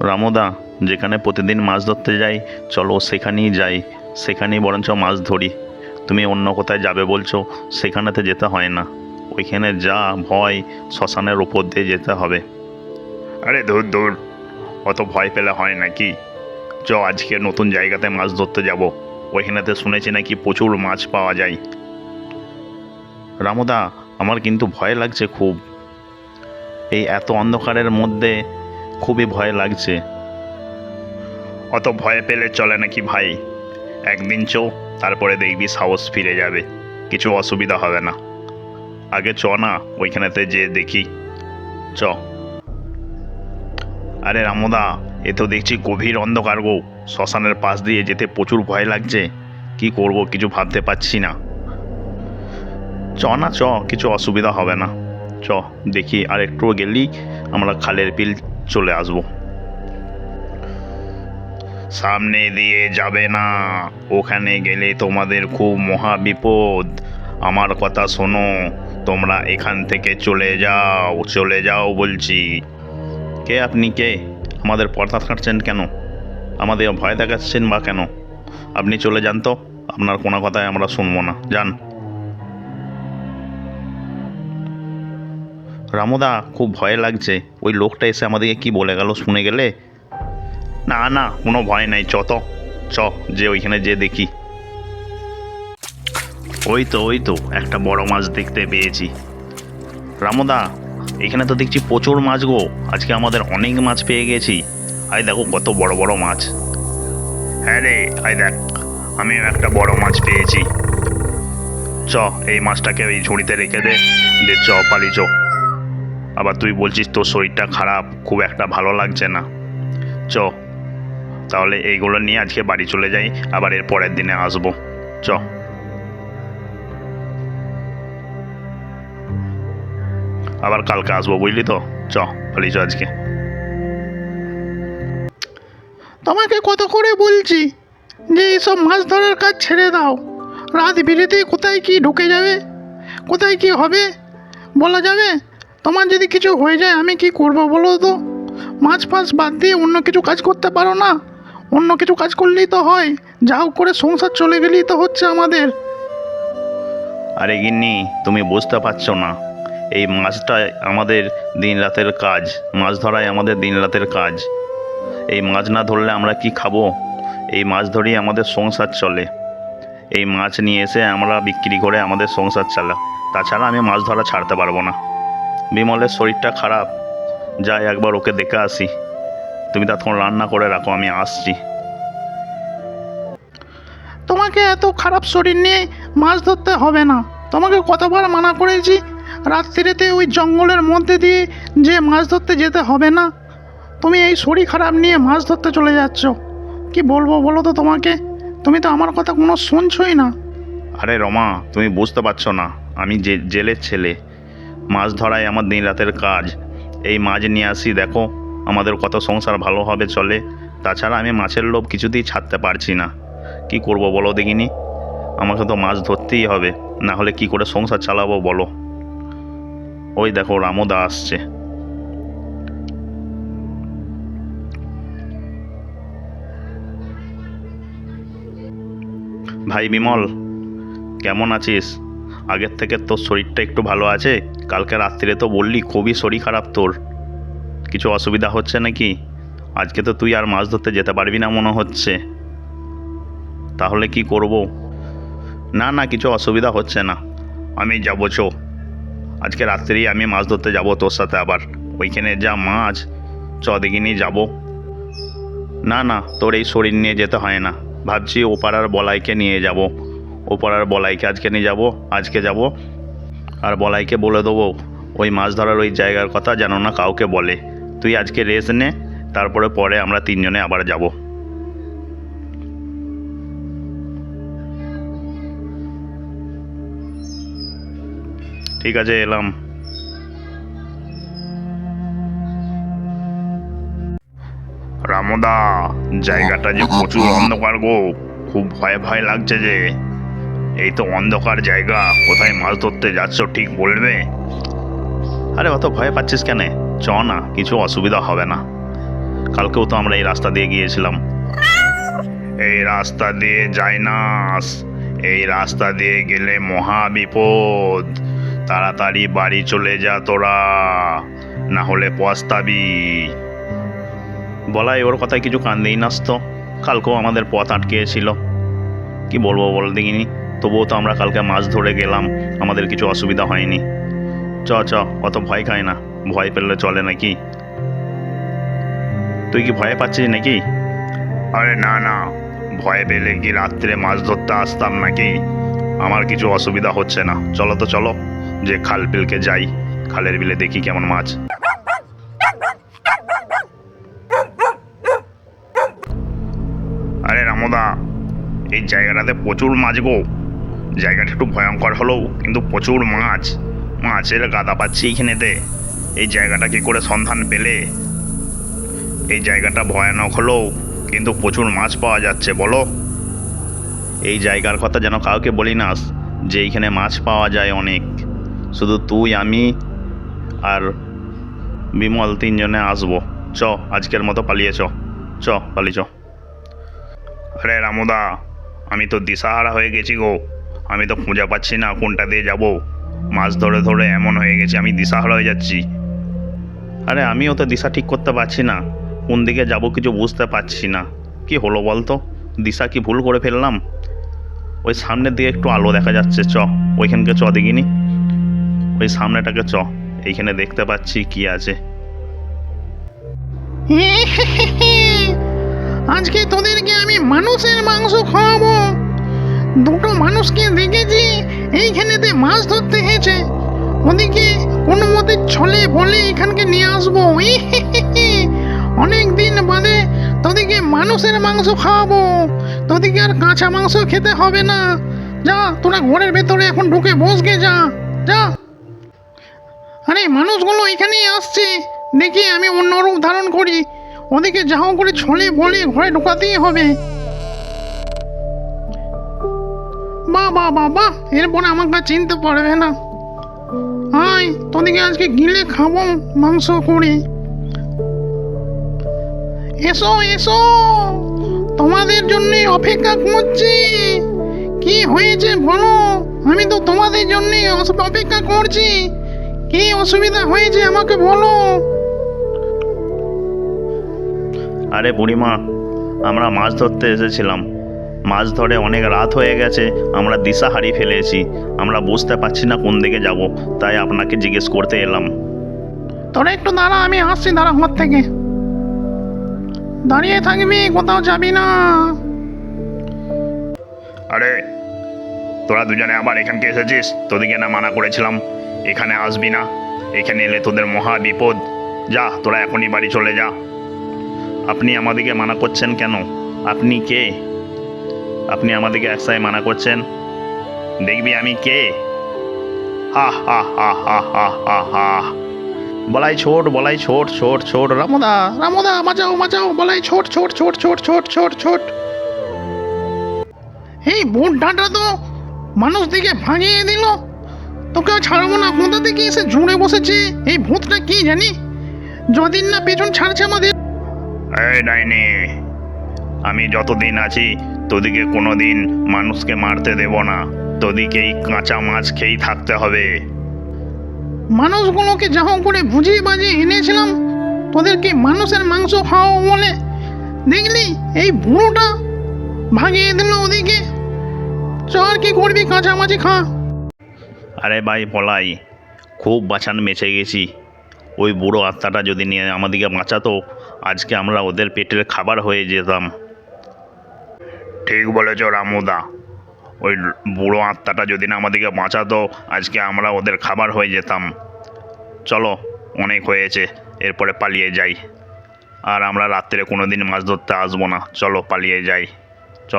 রামুদা যেখানে প্রতিদিন মাছ ধরতে যাই চলো সেখানেই যাই। সেখানেই বরঞ্চ মাছ ধরি। তুমি অন্য কোথায় যাবে বলছো সেখানেতে যেতে হয় না। ওইখানে যা ভয় শ্মশানের ওপর দিয়ে যেতে হবে। আরে দূর দূর অত ভয় পেলে হয় নাকি চ আজকে নতুন জায়গাতে মাছ ধরতে যাব। ওইখানেতে শুনেছি নাকি প্রচুর মাছ পাওয়া যায়। রামুদা আমার কিন্তু ভয় লাগছে খুব। এই এত অন্ধকারের মধ্যে খুবই ভয় লাগছে। অত ভয় পেলে চলে নাকি ভাই? একদিন চো, তারপরে দেখবি সাহস ফিরে যাবে। কিছু অসুবিধা হবে না। আগে চ না, ওইখানেতে যে দেখি। চ। আরে রামদা, এ তো দেখছি গভীর অন্ধকার গো। শ্মশানের পাশ দিয়ে যেতে প্রচুর ভয় লাগছে। কি করব, কিছু ভাবতে পারছি না। চ না, চ, কিছু অসুবিধা হবে না। চ, দেখি আর একটু গেলেই আমরা খালের বিল চলে আসব। সামনে দিয়ে যাবে না। ওখানে গেলে তোমাদের খুব মহা বিপদ। আমার কথা শোনো, তোমরা এখান থেকে চলে যাও চলে যাও বলছি। কে আপনি কে? আমাদের পর্দা কাটছেন কেন? আমাদের ভয় দেখাচ্ছেন বা কেন? আপনি চলে যান তো, আপনার কোনো কথাই আমরা শুনব না। যান। রামদা, খুব ভয় লাগছে। ওই লোকটা এসে আমাদেরকে কি বলে গেল শুনে গেলে? না না, কোনো ভয় নাই, চ তো, চ, যে ওইখানে যে দেখি। ওই তো ওই তো, একটা বড় মাছ দেখতে পেয়েছি। রামদা, এখানে তো দেখছি প্রচুর মাছ গো, আজকে আমাদের অনেক মাছ পেয়ে গেছি। আই দেখো কত বড় বড় মাছ। হ্যাঁ রে আই দেখ, আমিও একটা বড় মাছ পেয়েছি। চ, এই মাছটাকে ওই ঝুড়িতে রেখে দে দে, চ পালি চ। আবার তুই বলছিস তোর শরীরটা খারাপ, খুব একটা ভালো লাগছে না। চ, তাহলে এইগুলো নিয়ে আজকে বাড়ি চলে যাই, আবার এর পরের দিনে আসব। চ। আবার কালকে আসব, বুঝলি তো? চ পালি চ আজকে। তোমাকে কত করে বলছি যে এইসব মাছ ধরার কাজ ছেড়ে দাও। রাত বিরেতে কোথায় কি ঢুকে যাবে? কোথায় কি হবে? বলা যাবে? তোমার যদি কিছু হয়ে যায়, আমি কি করব বলো তো? মাছ ফাছ বাদ দিয়ে অন্য কিছু কাজ করতে পারো না। অন্য কিছু কাজ করলেই তো হয়। যা হোক করে সংসার চলে গেলেই তো হচ্ছে আমাদের। আরে গিন্নি, তুমি বুঝতে পারছ না। এই মাছটা আমাদের দিন রাতের কাজ। মাছ ধরাই আমাদের দিন রাতের কাজ। এই মাছ না ধরলে আমরা কি খাব? এই মাছ ধরেই আমাদের সংসার চলে। এই মাছ নিয়ে এসে আমরা বিক্রি করে আমাদের সংসার চালা। তাছাড়া আমি মাছ ধরা ছাড়তে পারব না। বিমলের শরীরটা খারাপ। যাই একবার ওকে দেখে আসি। তুমি তখন রান্না করে রাখো আমি আসছি। তোমাকে এত খারাপ শরীর নিয়ে মাছ ধরতে হবে না। তোমাকে কতবার মানা করেছি রাত্রিতে ওই জঙ্গলের মধ্যে দিয়ে যে মাছ ধরতে যেতে হবে না? তুমি এই শরীর খারাপ নিয়ে মাছ ধরতে চলে যাচ্ছ। কি বলব বলো তো তোমাকে? তুমি তো আমার কথা কোনো শুনছই না। আরে রমা তুমি বুঝতে পারছ না। আমি যে জেলের ছেলে। মাছ ধরাই আমার দিন রাতের কাজ। এই মাছ নিয়ে আসি, দেখো, আমাদের কত সংসার ভালোভাবে চলে। তাছাড়া আমি মাছের লোভ কিছুতেই ছাড়তে পারছি না। কি করব বলো দেখিনি? আমাকে তো মাছ ধরতেই হবে, না হলে কি করে সংসার চালাবো বলো? ওই দেখো রামদা আসছে। ভাই বিমল, কেমন আছিস? আগের থেকে তোর শরীরটা একটু ভালো আছে? কালকে রাত্রিরে তো বললি খুবই শরীর খারাপ তোর। কিছু অসুবিধা হচ্ছে নাকি? আজকে তো তুই আর মাছ ধরতে যেতে পারবি না মনে হচ্ছে। তাহলে কি করব? না না, কিছু অসুবিধা হচ্ছে না। আমি যাব, চো। আজকে রাত্রেই আমি মাছ ধরতে যাব তোর সাথে আবার। ওইখানে যা মাছ, চ দেখিনি যাব। না না, তোর এই শরীর নিয়ে যেতে হয় না। ভাবছি ও পাড়ার বলাইকে নিয়ে যাব। ও পাড়ার বলাইকে আজকে নিয়ে যাব, আজকে যাব। আর বলাইকে বলে দেবো, ওই মাছ ধরার ওই জায়গার কথা যেন না কাউকে বলে। তুই আজকে রেস্ট নে, তারপরে পরে আমরা তিনজনে আবার যাব। ঠিক আছে, এলাম। রামদা, জায়গাটা যে প্রচুর অন্ধকার গো, খুব ভয় ভয় লাগছে যে। এই তো অন্ধকার জায়গা। কোথায় মাছ ধরতে যাচ্ছ, ঠিক বলবে? আরে, অত ভয় পাচ্ছিস কেন? চ না, কিছু অসুবিধা হবে না। কালকেও তো আমরা এই রাস্তা দিয়ে গিয়েছিলাম। এই রাস্তা দিয়ে যাই নাস এই রাস্তা দিয়ে গেলে মহা বিপদ। তাড়াতাড়ি বাড়ি চলে যা তোরা, না হলে পস্তাবি। বলাই ওর কথায় কিছু কান দেই নাস তো কালকেও আমাদের পথ আটকেছিল। কি বলব বল দেখিনি। তবুও তো আমরা কালকে মাছ ধরে গেলাম, আমাদের কিছু অসুবিধা হয়নি। চ চ, অত ভয় খায় না, ভয় পেলে চলে নাকি? তুই কি ভয় পাচ্ছিস নাকি? আরে না না, ভয় পেলে কি রাত্রে মাছ ধরতে আসতাম নাকি? আমার কিছু অসুবিধা হচ্ছে না। চলো তো, চলো, যে খাল বিলকে যাই, খালের বিলে দেখি কেমন মাছ। আরে রামদা, এই জায়গাটাতে প্রচুর মাছ গো। জায়গাটা একটু ভয়ঙ্কর হলেও কিন্তু প্রচুর মাছ। মাছের গাদা পাচ্ছি এইখানেতে। এই জায়গাটা কি করে সন্ধান পেলে? এই জায়গাটা ভয়ানক হলেও কিন্তু প্রচুর মাছ পাওয়া যাচ্ছে, বলো? এই জায়গার কথা যেন কাউকে বলি নাস যে এইখানে মাছ পাওয়া যায় অনেক। শুধু তুই, আমি আর বিমল তিনজনে আসব। চ, আজকের মতো পালিয়ে চ। চ, পালিয়ে চ। আরে রামুদা, আমি তো দিশাহারা হয়ে গেছি গো। আমি তো খুঁজে পাচ্ছি না কোনটা দিয়ে যাব। মাছ ধরে ধরে এমন হয়ে গেছে, আমি দিশাহারা হয়ে যাচ্ছি। আরে আমিও তো দিশা ঠিক করতে পারছি না। কোন দিকে যাব কিছু বুঝতে পারছি না। কি হলো বলতো? দিশা কি ভুল করে ফেললাম? ওই সামনের দিকে একটু আলো দেখা যাচ্ছে, চ। ওইখানকে চ দেখিনি। ওই সামনেটাকে চ। এইখানে দেখতে পাচ্ছি কি আছে। আজকে তোদেরকে আমি মানুষের মাংস খাওয়াবো। দুটো মানুষকে দেখেছি, এইখানেতে মাছ ধরতে হয়েছে ওদিকে কোনো মতে ছলে বলে এখানকে নিয়ে আসব। অনেক দিন বাদে তোদিকে মানুষের মাংস খাওয়াবো। তোদিকে আর কাঁচা মাংস খেতে হবে না। যা, তোরা ঘরের ভেতরে এখন ঢুকে বসগে, যা যা। আরে, মানুষগুলো এখানেই আসছে। দেখি আমি অন্য রূপ ধারণ করি। ওদিকে যা হোক করে ছলে বলে ঘরে ঢোকাতেই হবে। বা বা বা বা এরপরে আমাকে চিনতে পারবে না। আয় তোদিকে আজকে গিলে খাব, মাংস করে। এসো এসো, তোমাদের জন্য অপেক্ষা করছি। কি হয়েছে বলো? আমি তো তোমাদের জন্য অপেক্ষা করছি। কি অসুবিধা হয়েছে আমাকে বলো। আরে বুড়িমা, আমরা মাছ ধরতে এসেছিলাম। মাছ ধরে অনেক রাত হয়ে গেছে আমরা দিশা হারিয়ে ফেলেছি। আমরা বুঝতে পারছি না কোন দিকে যাব তাই আপনাকে জিজ্ঞেস করতে এলাম। তোরা একটু দাঁড়া আমি আসছি দাঁড়া ঘর থেকে। দাঁড়িয়ে থাকবি কোথাও যাবি না। আরে তোরা দুজনে আবার এখানকে এসেছিস? তোদেরকে না মানা করেছিলাম। এখানে আসবি না। এখানে এলে তোদের মহা বিপদ। যা তোরা এখনই বাড়ি চলে যা। আপনি আমাদেরকে মানা করছেন কেন? আপনি কে? আপনি আমাদেরকে একসাথে মানা করছেন। দেখবি আমি কে? হা হা হা হা হা হা হা। বলাই ছোট বলাই ছোট ছোট ছোট। রামদা রামদা, বাঁচাও বাঁচাও। বলাই ছোট ছোট ছোট ছোট ছোট ছোট ছোট। এই বোট ডাঁটা তো মানুষ দিকে ভাঙিয়ে দিল। তোকে ছাড়বো না, কোথা থেকে এসে জুড়ে বসেছে? এই ভূতটা কি জানি? যদিন না পেছন ছাড়ছে আমাদের এই ডাইনি, আমি যতদিন আছি তোদিকে কোনো দিন মানুষকে মারতে দেব না। তোদিকেই কাঁচা মাছ খেয়েই থাকতে হবে। মানুষগুলোকে যা হোক করে বুঝিয়ে বাজিয়ে এনেছিলাম তোদেরকে মানুষের মাংস খাওয়াবো বলে। দেখলি এই বুড়োটা ভাগিয়ে দিল ওদিকে। চল কি করবি কাঁচামাচি খা। আরে ভাই পলাই খুব বাঁচান বেঁচে গেছি। ওই বুড়ো আত্মাটা যদি নিয়ে আমাদেরকে বাঁচাতো আজকে আমরা ওদের পেটের খাবার হয়ে যেতাম। ঠিক বলেছ রামুদা। ওই বুড়ো আত্মাটা যদি না আমাদেরকে বাঁচাতো, আজকে আমরা ওদের খাবার হয়ে যেতাম। চলো, অনেক হয়েছে, এরপরে পালিয়ে যাই। আর আমরা রাত্রে কোনো দিন মাছ ধরতে আসব না। চলো, পালিয়ে যাই। চ।